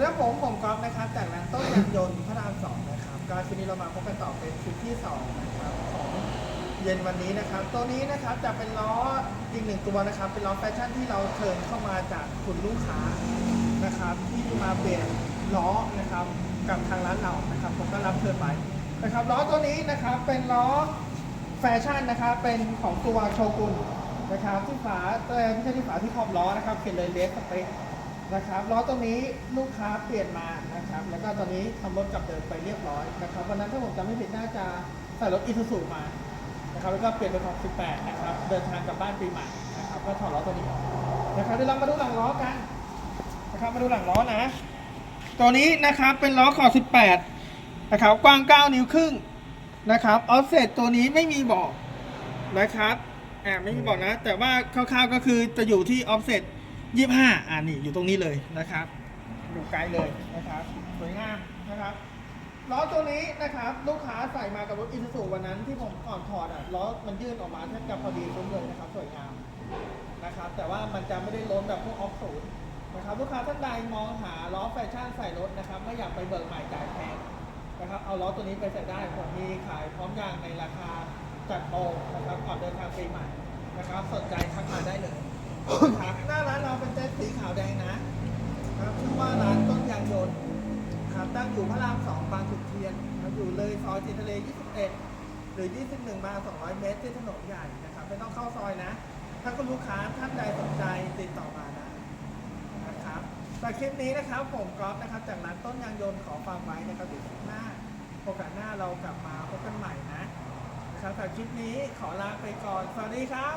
สำหรับผมผมกอล์ฟนะครับจากร้านต้นยางยนต์พระรามสองนะครับก็ทีนี้เรามาพบกันต่อเป็นคลิปที่สองนะครับของเย็นวันนี้นะครับ ตัวนี้นะครับจะเป็นล้ออีกหนึ่งตัวนะครับ เป็นล้อแฟชั่นที่เราเชิญเข้ามาจากคุณลูกค้านะครับ ที่มาเปลี่ยนล้อนะครับกับทางร้านเรานะครับ ผมก็รับเชิญไปนะครับล้อตัวนี้นะครับเป็นล้อแฟชั่นนะครับเป็นของตัวโชกุนนะครับที่ฝาเอ่อไม่ใช่ที่ฝาที่ขอบล้อนะครับเขียนเลยเลสสเปค นะครับล้อตัวนี้ลูกค้าเปลี่ยนมานะครับ แล้วก็ตอนนี้ทำรถกลับเดิมไปเรียบร้อยนะครับวันนั้นถ้าผมจำไม่ผิดน่าจะใส่รถอีซูซูมานะครับแล้วก็เปลี่ยนเป็นของ18นะครับเดินทางกลับบ้านปีใหม่นะครับก็ถอดล้อตัวนี้ออกนะครับเดี๋ยวเรามาดูหลังล้อกันนะครับมาดูหลังล้อนะตัวนี้นะครับเป็นล้อขอบ18นะครับกว้าง 9 นิ้วครึ่งนะครับออฟเซตตัวนี้ไม่มีบอกนะครับแอบไม่มีบอกนะ แต่ว่าคร่าวๆก็คือจะอยู่ที่ออฟเซต ยี่ห้าอ่านี่อยู่ตรงนี้เลยนะครับอยู่ไกลเลยนะครับสวยงามนะครับล้อตัวนี้นะครับลูกค้าใส่มากับรถอินซูวันนั้นที่ผมก่อนถอดอะล้อมันยื่นออกมาแทบจะพอดีทุกเลยนะครับสวยงามนะครับ แต่ว่ามันจะไม่ได้ล้นแบบพวกออฟศูนย์นะครับลูกค้าท่านใดมองหาล้อแฟชั่นใส่รถนะครับไม่อยากไปเบิกใหม่จ่ายแพงนะครับเอาล้อตัวนี้ไปใส่ได้ผมมีขายพร้อมยางในราคาจัดโปรนะครับก่อนเดินทางปีใหม่นะครับสนใจาวแดงนะครับชื่อว่าร้านต้นยางยนต์ครับตั้งอยู่พระรามสองบางขุนเทียนครับอยู่เลยซอยจินทะเล 21 หรือ 21 มา 200 เมตรที่ถนนใหญ่นะครับ ไม่ต้องเข้าซอยนะ ถ้าคุณลูกค้าท่านใดสนใจติดต่อมาได้นะครับแต่คลิปนี้นะครับผมกอล์ฟนะครับ จากร้านต้นยางยนต์ขอฟังไว้นะครับเดี๋ยวคลิปหน้าโอกาสหน้าเรากลับมาพบกันใหม่นะนะครับแต่คลิปนี้ขอลาไปก่อน สวัสดีครับ